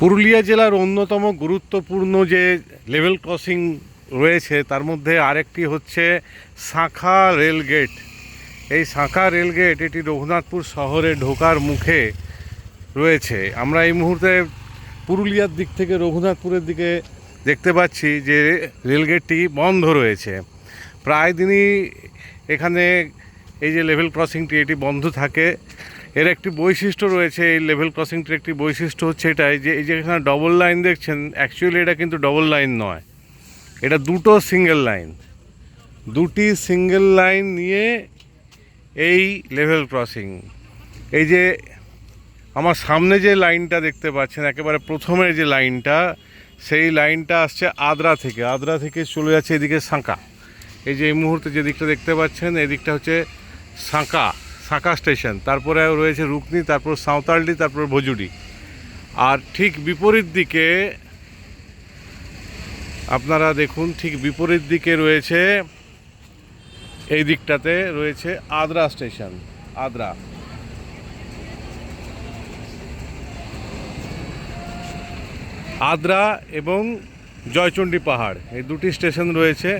পুরুলিয়া জেলার অন্যতম গুরুত্বপূর্ণ যে লেভেল ক্রসিং রয়েছে, তার মধ্যে আরেকটি হচ্ছে শাঁখা রেলগেট। এই শাঁখা রেলগেট এটি রঘুনাথপুর শহরে ঢোকার মুখে রয়েছে। আমরা এই মুহূর্তে পুরুলিয়ার দিক থেকে রঘুনাথপুরের দিকে দেখতে পাচ্ছি যে রেলগেটটি বন্ধ রয়েছে। প্রায় দিনই এখানে এই যে লেভেল ক্রসিংটি এটি বন্ধ থাকে। এর একটি বৈশিষ্ট্য রয়েছে, এই লেভেল ক্রসিংটির একটি বৈশিষ্ট্য হচ্ছে এটাই যে, এই যে এখানে ডবল লাইন দেখছেন অ্যাকচুয়ালি এটা কিন্তু ডবল লাইন নয়। এটা দুটো সিঙ্গেল লাইন দুটি সিঙ্গেল লাইন নিয়ে এই লেভেল ক্রসিং এই যে আমার সামনে যে লাইনটা দেখতে পাচ্ছেন, একেবারে প্রথমে যে লাইনটা সেই লাইনটা আসছে আদ্রা থেকে। আদ্রা থেকে চলে যাচ্ছে এদিকে সাঁকা। এই যে এই মুহূর্তে যে দিকটা দেখতে পাচ্ছেন, এদিকটা হচ্ছে সাঁকা। সাঁকা স্টেশন, তারপরে রয়েছে রুকনি, তারপর সাঁওতালডি, তারপর ভজুডি। আর ঠিক বিপরীত দিকে, আপনারা দেখুন, ঠিক বিপরীত দিকে রয়েছে, এই দিকটাতে রয়েছে আদ্রা স্টেশন, আদ্রা। আদ্রা এবং জয়চণ্ডী পাহাড়, এই দুটি স্টেশন রয়েছে।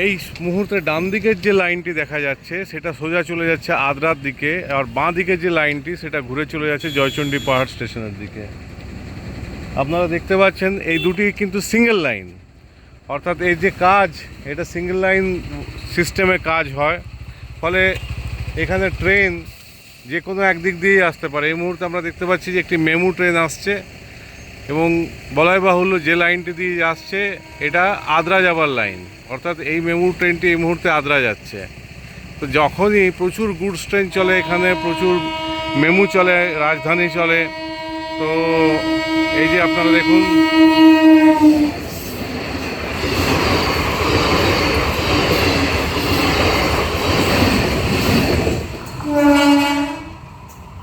এই মুহূর্তে ডান দিকের যে লাইনটি দেখা যাচ্ছে, সেটা সোজা চলে যাচ্ছে আদ্রার দিকে, আর বাঁ দিকের যে লাইনটি, সেটা ঘুরে চলে যাচ্ছে জয়চণ্ডী পাহাড় স্টেশনের দিকে। আপনারা দেখতে পাচ্ছেন, এই দুটি কিন্তু সিঙ্গেল লাইন অর্থাৎ এই যে কাজ, এটা সিঙ্গেল লাইন সিস্টেমে কাজ হয়। ফলে এখানে ট্রেন যে কোনো একদিক দিয়েই আসতে পারে। এই মুহূর্তে আমরা দেখতে পাচ্ছি যে একটি মেমু ট্রেন আসছে। এবং বলাই বাহুল্য যে লাইনটি দিয়ে আসছে এটা আদ্রা যাবার লাইন। অর্থাৎ এই মেমু ট্রেনটি এই মুহূর্তে আদ্রা যাচ্ছে। তো যখনই প্রচুর গুডস ট্রেন চলে এখানে, প্রচুর মেমু চলে, রাজধানী চলে, তো এই যে আপনারা দেখুন,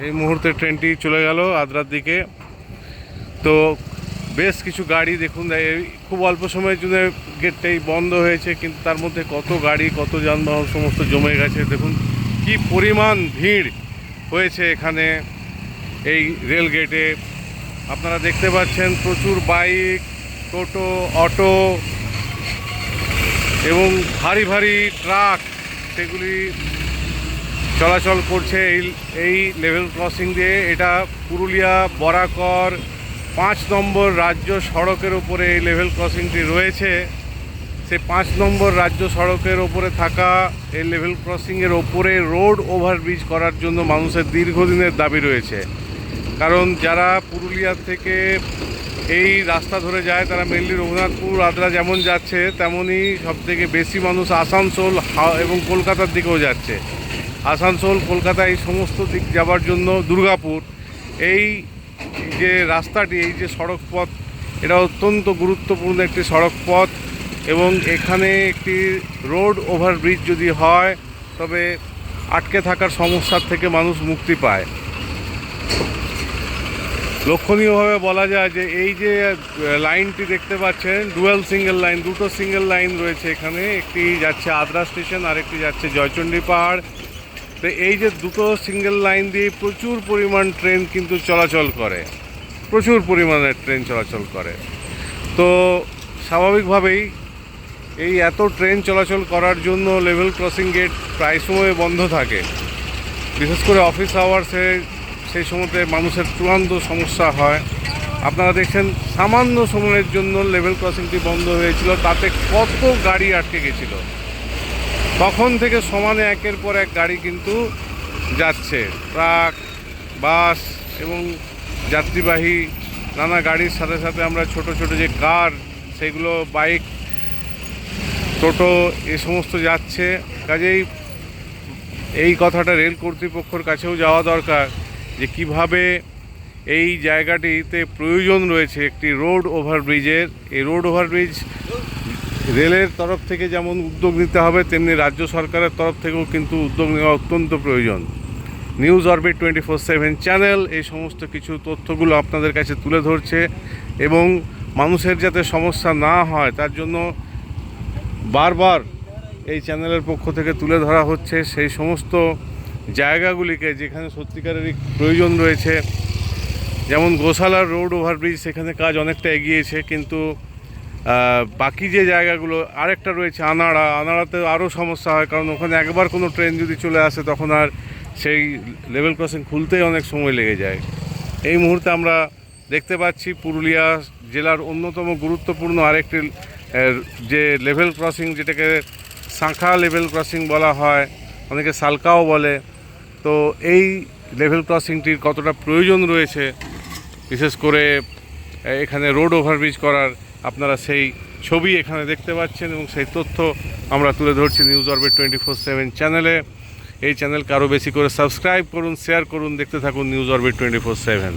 এই মুহূর্তে ট্রেনটি চলে গেল আদ্রার দিকে। তো বেশ কিছু গাড়ি দেখুন খুব অল্প সময়ের জন্য গেটটাই বন্ধ হয়েছে, কিন্তু তার মধ্যে কত গাড়ি, কত যানবাহন, সমস্ত জমে গেছে। দেখুন কি পরিমাণ ভিড় হয়েছে এখানে এই রেল গেটে। আপনারা দেখতে পাচ্ছেন প্রচুর বাইক, টোটো, অটো এবং ভারী ভারী ট্রাক সেগুলি চলাচল করছে এই এই লেভেল ক্রসিং দিয়ে। এটা পুরুলিয়া, বরাকর পাঁচ নম্বর রাজ্য সড়কের উপরে এই লেভেল ক্রসিংটি রয়েছে। সে পাঁচ নম্বর রাজ্য সড়কের ওপরে থাকা এই লেভেল ক্রসিংয়ের ওপরে রোড ওভারব্রিজ করার জন্য মানুষের দীর্ঘদিনের দাবি রয়েছে। কারণ যারা পুরুলিয়া থেকে এই রাস্তা ধরে যায়, তারা মেনলি রঘুনাথপুর, আদ্রা যেমন যাচ্ছে তেমনই সবথেকে বেশি মানুষ আসানসোল এবং কলকাতার দিকেও যাচ্ছে। আসানসোল, কলকাতা এই সমস্ত দিক যাবার জন্য দুর্গাপুর, এই যে রাস্তাটি, এই যে সড়ক পথ, এটা অত্যন্ত গুরুত্বপূর্ণ একটি সড়ক পথ এবং এখানে একটি রোড ওভারব্রিজ যদি হয়, তবে আটকে থাকার সমস্যার থেকে মানুষ মুক্তি পায়। লক্ষণীয়ভাবে বলা যায় যে, এই যে লাইনটি দেখতে পাচ্ছেন, ডুয়েল সিঙ্গেল লাইন, দুটো সিঙ্গেল লাইন রয়েছে এখানে। একটি যাচ্ছে আদ্রা স্টেশন আর একটি যাচ্ছে জয়চণ্ডী পাহাড়। তো এই যে দুটো সিঙ্গেল লাইন দিয়ে প্রচুর পরিমাণ ট্রেন কিন্তু চলাচল করে। প্রচুর পরিমাণের ট্রেন চলাচল করে। তো স্বাভাবিকভাবেই এই এত ট্রেন চলাচল করার জন্য লেভেল ক্রসিং গেট প্রায় সময় বন্ধ থাকে। বিশেষ করে অফিস আওয়ার্সে সেই সময়তে মানুষের চূড়ান্ত সমস্যা হয়। আপনারা দেখছেন সামান্য সময়ের জন্য লেভেল ক্রসিংটি বন্ধ হয়েছিল, তাতে কত গাড়ি আটকে গেছিল। তখন থেকে সমানে একের পর এক গাড়ি কিন্তু যাচ্ছে। ট্রাক, বাস এবং যাত্রীবাহী নানা গাড়ির সাথে সাথে আমরা ছোট ছোট যে কার, সেগুলো, বাইক, টোটো এ সমস্ত যাচ্ছে। কাজেই এই কথাটা রেল কর্তৃপক্ষর কাছেও যাওয়া দরকার যে কীভাবে এই জায়গাটিতে প্রয়োজন রয়েছে একটি রোড ওভারব্রিজের। এই রোড ওভারব্রিজ রেলের তরফ থেকে যেমন উদ্যোগ নিতে হবে, তেমনি রাজ্য সরকারের তরফ থেকেও কিন্তু উদ্যোগ নেওয়া অত্যন্ত প্রয়োজন। News orbit twenty four seven channel এই সমস্ত কিছু তথ্যগুলো আপনাদের কাছে তুলে ধরছে এবং মানুষের যাতে সমস্যা না হয়, তার জন্য বারবার এই চ্যানেলের পক্ষ থেকে তুলে ধরা হচ্ছে। সেই সমস্ত জায়গাগুলিকে যেখানে সত্যিকারেরই প্রয়োজন রয়েছে, যেমন গোশালার রোড ওভারব্রিজ, সেখানে কাজ অনেকটা এগিয়েছে, কিন্তু বাকি যে জায়গাগুলো, আরেকটা রয়েছে আনাড়া। আনাড়াতে আরও সমস্যা হয়, কারণ ওখানে একবার কোনো ট্রেন যদি চলে আসে, তখন আর সেই লেভেল ক্রসিং খুলতেই অনেক সময় লেগে যায়। এই মুহূর্তে আমরা দেখতে পাচ্ছি পুরুলিয়া জেলার অন্যতম গুরুত্বপূর্ণ আরেকটি যে লেভেল ক্রসিং, যেটাকে শাঁখা লেভেল ক্রসিং বলা হয়, অনেকে সালকাও বলে। তো এই লেভেল ক্রসিংটির কতটা প্রয়োজন রয়েছে, বিশেষ করে এখানে রোড ওভারব্রিজ করার আপনারা সেই ছবি এখানে দেখতে পাচ্ছেন এবং সেই তথ্য আমরা তুলে ধরছি news orbit twenty four seven চ্যানেলে। এই চ্যানেলকে আরও বেশি করে সাবস্ক্রাইব করুন, শেয়ার করুন, দেখতে থাকুন news orbit twenty four seven.